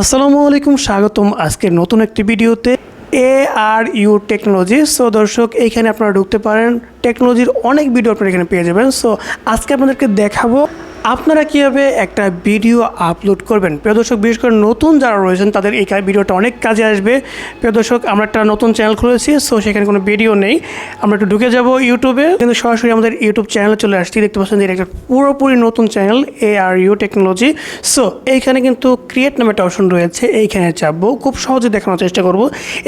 আসসালামু আলাইকুম, স্বাগতম আজকের নতুন একটি ভিডিওতে A R U technology. So দর্শক, এইখানে আপনারা ঢুকতে পারেন। টেকনোলজির অনেক ভিডিও আপনারা এখানে পেয়ে যাবেন। সো আজকে আপনাদেরকে দেখাবো আপনারা কীভাবে একটা ভিডিও আপলোড করবেন? প্রিয় দর্শক, বিশেষ করে নতুন যারা রয়েছেন, তাদের এই ভিডিওটা অনেক কাজে আসবে। প্রিয় দর্শক, আমরা একটা নতুন চ্যানেল খুলেছি সো সেখানে কোনো ভিডিও নেই। আমরা একটু ঢুকে যাব ইউটিউবে কিন্তু সরাসরি আমাদের ইউটিউব চ্যানেলে চলে আসছি। দেখতে পাচ্ছেন এটা একটা পুরোপুরি নতুন channel A R U technology so এইখানে কিন্তু ক্রিয়েট নামে একটা অপশন রয়েছে, এইখানে চাপবো। খুব সহজে দেখানোর চেষ্টা করব।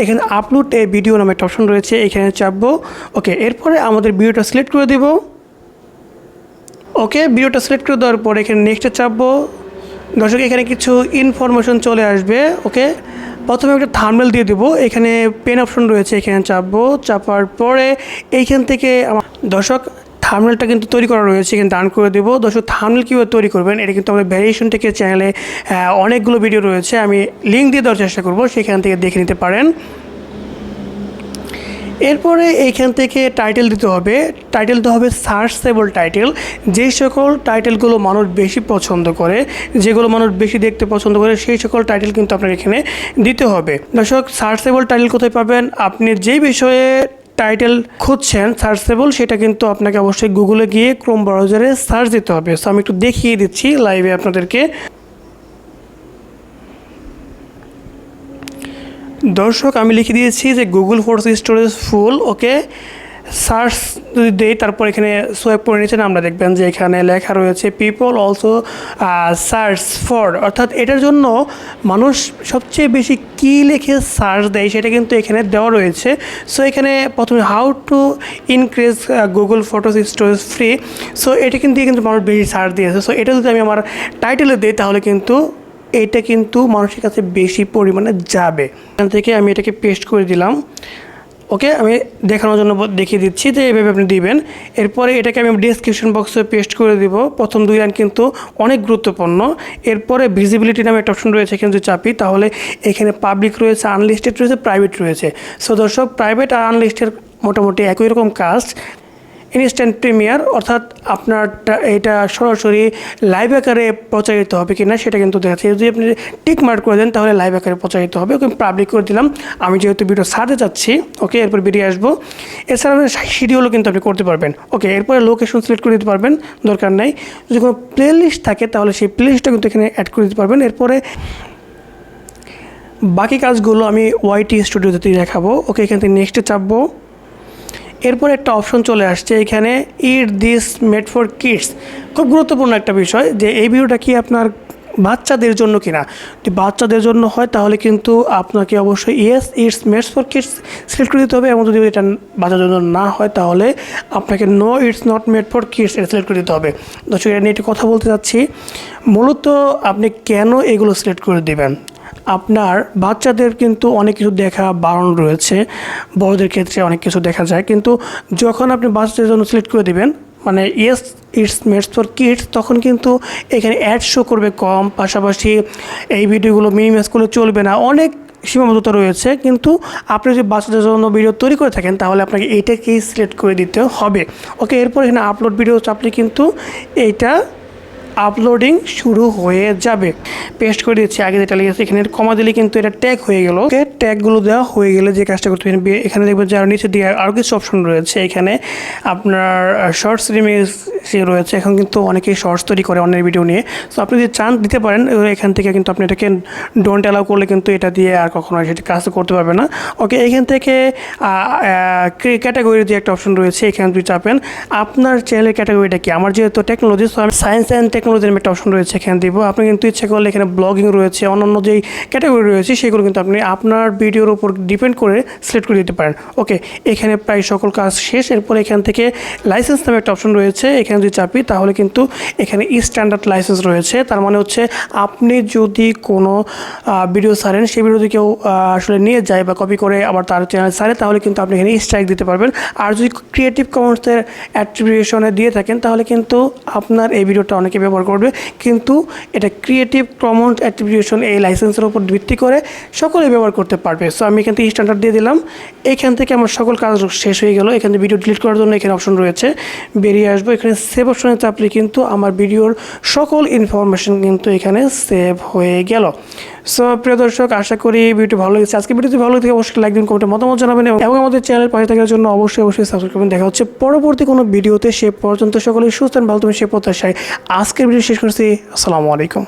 এখানে আপলোড এ ভিডিও নামে একটা অপশন রয়েছে, এইখানে চাপবো। ওকে এরপরে আমাদের ভিডিওটা সিলেক্ট করে দেবো। ওকে, ভিডিওটা সিলেক্ট করে দেওয়ার পর এখানে নেক্সটে চাপবো। দর্শক, এখানে কিছু ইনফরমেশন চলে আসবে, ওকে? প্রথমে একটা থার্মেল দিয়ে দেবো। এখানে পেন অপশন রয়েছে, এখানে চাপবো। চাপার পরে এইখান থেকে আমার, দর্শক থার্মেলটা কিন্তু তৈরি করা রয়েছে, এখানে ডান করে দেবো। দর্শক থার্মেল কীভাবে তৈরি করবেন? এটা কিন্তু আমাদের ভ্যারিয়েশন থেকে চ্যানেলে অনেকগুলো ভিডিও রয়েছে। আমি লিঙ্ক দিয়ে দেওয়ার চেষ্টা করব, সেখান থেকে দেখে নিতে পারেন। এরপরে এইখান থেকে টাইটেল দিতে হবে। টাইটেল দিতে হবে সার্চেবল টাইটেল যেই সকল টাইটেলগুলো মানুষ বেশি পছন্দ করে, যেগুলো মানুষ বেশি দেখতে পছন্দ করে, সেই সকল টাইটেল কিন্তু আপনার এখানে দিতে হবে। দর্শক সার্চেবল টাইটেল কোথায় পাবেন? আপনি যেই বিষয়ে টাইটেল খুঁজছেন সার্চেবল সেটা কিন্তু আপনাকে অবশ্যই গুগলে গিয়ে ক্রোম ব্রাউজারে সার্চ দিতে হবে। সো আমি একটু দেখিয়ে দিচ্ছি লাইভে আপনাদেরকে। দর্শক, আমি লিখে দিয়েছি যে Google force storage full okay search যদি দেই, তারপর এখানে সোয়েপ করে নিচে আমরা দেখবেন যে এখানে লেখা রয়েছে পিপল অলসো সার্চ ফর অর্থাৎ এটার জন্য মানুষ সবচেয়ে বেশি কী লিখে সার্চ দেয়, সেটা কিন্তু এখানে দেওয়া রয়েছে। সো এখানে প্রথমে how to increase Google photos storage free so এটা কিন্তু কিন্তু মানুষ বেশি সার্চ দিয়েছে। সো এটা যদি আমি আমার টাইটেলে দিই, তাহলে কিন্তু এটা কিন্তু মানুষের কাছে বেশি পরিমাণে যাবে। এখান থেকে আমি এটাকে পেস্ট করে দিলাম। ওকে, আমি দেখানোর জন্য দেখিয়ে দিচ্ছি যে এভাবে আপনি দিবেন। এরপরে এটাকে আমি ডিসক্রিপশন বক্সে পেস্ট করে দিব। প্রথম দুই লাইন কিন্তু অনেক গুরুত্বপূর্ণ। এরপরে ভিজিবিলিটি নামে একটা অপশন রয়েছে এখানে যদি চাপি। তাহলে এখানে পাবলিক রয়েছে আনলিস্টেড রয়েছে প্রাইভেট রয়েছে। সো দর্শক প্রাইভেট আর আনলিস্টেড মোটামুটি একই রকম কাজ। ইনস্ট্যান্ট প্রিমিয়ার অর্থাৎ আপনার এটা সরাসরি লাইভ আকারে প্রচারিত হবে কি না সেটা কিন্তু দেখাচ্ছে। যদি আপনি টিক মার্ক করে দেন, তাহলে লাইভ আকারে প্রচারিত হবে। ওকে পাবলিক করে দিলাম। আমি যেহেতু ভিডিও সাথে যাচ্ছি ওকে এরপর বেরিয়ে আসব। এছাড়া শিডিউলও কিন্তু আপনি করতে পারবেন। ওকে, এরপরে লোকেশন সিলেক্ট করে দিতে পারবেন, দরকার নেই। যদি কোনো প্লে লিস্ট থাকে, তাহলে সেই প্লে লিস্টটা কিন্তু এখানে অ্যাড করে দিতে পারবেন। এরপরে বাকি কাজগুলো আমি ওয়াইটি স্টুডিওতে দেখাবো। ওকে, এখান থেকে নেক্সটে চাপবো। এরপর একটা অপশন চলে আসছে এখানে it this made for kids খুব গুরুত্বপূর্ণ একটা বিষয় যে এই ভিডিওটা কি আপনার বাচ্চাদের জন্য কিনা। যদি বাচ্চাদের জন্য হয় তাহলে কিন্তু আপনাকে অবশ্যই yes it's made for kids select করে দিতে হবে এবং যদি এটা বাচ্চার জন্য না হয় তাহলে আপনাকে no it's not made for kids এটা সিলেক্ট করে দিতে হবে। দর্শক, এটা নিয়ে একটু কথা বলতে চাচ্ছি। মূলত আপনি কেন এগুলো সিলেক্ট করে দেবেন? আপনার বাচ্চাদের কিন্তু অনেক কিছু দেখা বারণ রয়েছে। বড়দের ক্ষেত্রে অনেক কিছু দেখা যায়। কিন্তু যখন আপনি বাচ্চাদের জন্য সিলেক্ট করে দিবেন মানে yes it's made for kids তখন কিন্তু এখানে অ্যাড শো করবে কম। পাশাপাশি এই ভিডিওগুলো মিনিমাইজ করলে চলবে না। অনেক সীমাবদ্ধতা রয়েছে। কিন্তু আপনি যদি বাচ্চাদের জন্য ভিডিও তৈরি করে থাকেন, তাহলে আপনাকে এইটাকেই সিলেক্ট করে দিতে হবে। ওকে এরপর এখানে আপলোড ভিডিও আপনি কিন্তু এইটা আপলোডিং শুরু হয়ে যাবে। পেস্ট করে দিচ্ছি আগে যেটা লিখেছি এখানে কমা দিলে কিন্তু এটা ট্যাগ হয়ে গেল। ওকে ট্যাগগুলো দেওয়া হয়ে গেলে যে কাজটা করতে হবে এখানে দেখবেন যে আরও নিচে দিয়ে আরও কিছু অপশন রয়েছে। এখানে আপনার শর্টস রিমিক্স রয়েছে, এখন কিন্তু অনেকেই শর্টস তৈরি করে অন্যের ভিডিও নিয়ে। সো আপনি যদি চান দিতে পারেন এখান থেকে কিন্তু আপনি এটাকে ডোন্ট অ্যালাউ করলে কিন্তু এটা দিয়ে আর কখনো সেটা কাজ করতে পারবে না। ওকে এখান থেকে ক্যাটাগরি যে একটা অপশন রয়েছে, এখানে যদি চাপেন, আপনার চ্যানেলের ক্যাটাগরিটা কি? আমার যেহেতু টেকনোলজি সো আমি সায়েন্স অ্যান্ড টেকনোলজির একটা অপশন রয়েছে, এখানে দিব। আপনি কিন্তু ইচ্ছা করলে এখানে ব্লগিং রয়েছে, অন্যান্য যেই ক্যাটাগরি রয়েছে, সেগুলো কিন্তু আপনি আপনার ভিডিওর উপর ডিপেন্ড করে সিলেক্ট করে দিতে পারেন। ওকে এখানে প্রায় সকল কাজ শেষ। এরপর এখান থেকে লাইসেন্স নামে একটা অপশন রয়েছে। এখানে যদি চাপি, তাহলে কিন্তু এখানে স্ট্যান্ডার্ড লাইসেন্স রয়েছে। তার মানে হচ্ছে আপনি যদি কোনো ভিডিও সারেন সেই ভিডিও যদি কেউ আসলে নিয়ে যায় বা কপি করে আবার তার চ্যানেল সারে তাহলে কিন্তু আপনি এখানে স্ট্রাইক দিতে পারবেন। আর যদি ক্রিয়েটিভ কমার্সের অ্যাট্রিবিউশনে দিয়ে থাকেন, তাহলে কিন্তু আপনার এই ভিডিওটা অনেকে ব্যবহার করবে। কিন্তু এটা ক্রিয়েটিভ কমন অ্যাট্রিবিউশন এই লাইসেন্সের উপর ভিত্তি করে সকলে ব্যবহার করতে পারবে। সো আমি এখান থেকে স্ট্যান্ডার্ড দিয়ে দিলাম। এখান থেকে আমার সকল কাজ শেষ হয়ে গেল। এখানে ভিডিও ডিলিট করার জন্য এখানে অপশন রয়েছে। বেরিয়ে আসব। এখানে সেভ অপশনে চাপলে কিন্তু আমার ভিডিওর সকল ইনফরমেশন কিন্তু এখানে সেভ হয়ে গেল। সো প্রিয় দর্শক, আশা করি ভিডিওটি ভালো লেগেছে। আজকে ভিডিওটি ভালো লেগে অবশ্যই লাইক দিন কমেন্টে মতামত জানাবেন এবং আমাদের চ্যানেল পাশে থাকার জন্য অবশ্যই অবশ্যই সাবস্ক্রাইব করবেন। দেখা হচ্ছে পরবর্তী কোনো ভিডিওতে। সে পর্যন্ত সকলে সুস্থ ভালো তুমি সে প্রত্যাশায় আজকের ভিডিও শেষ করছি। আসসালামু আলাইকুম।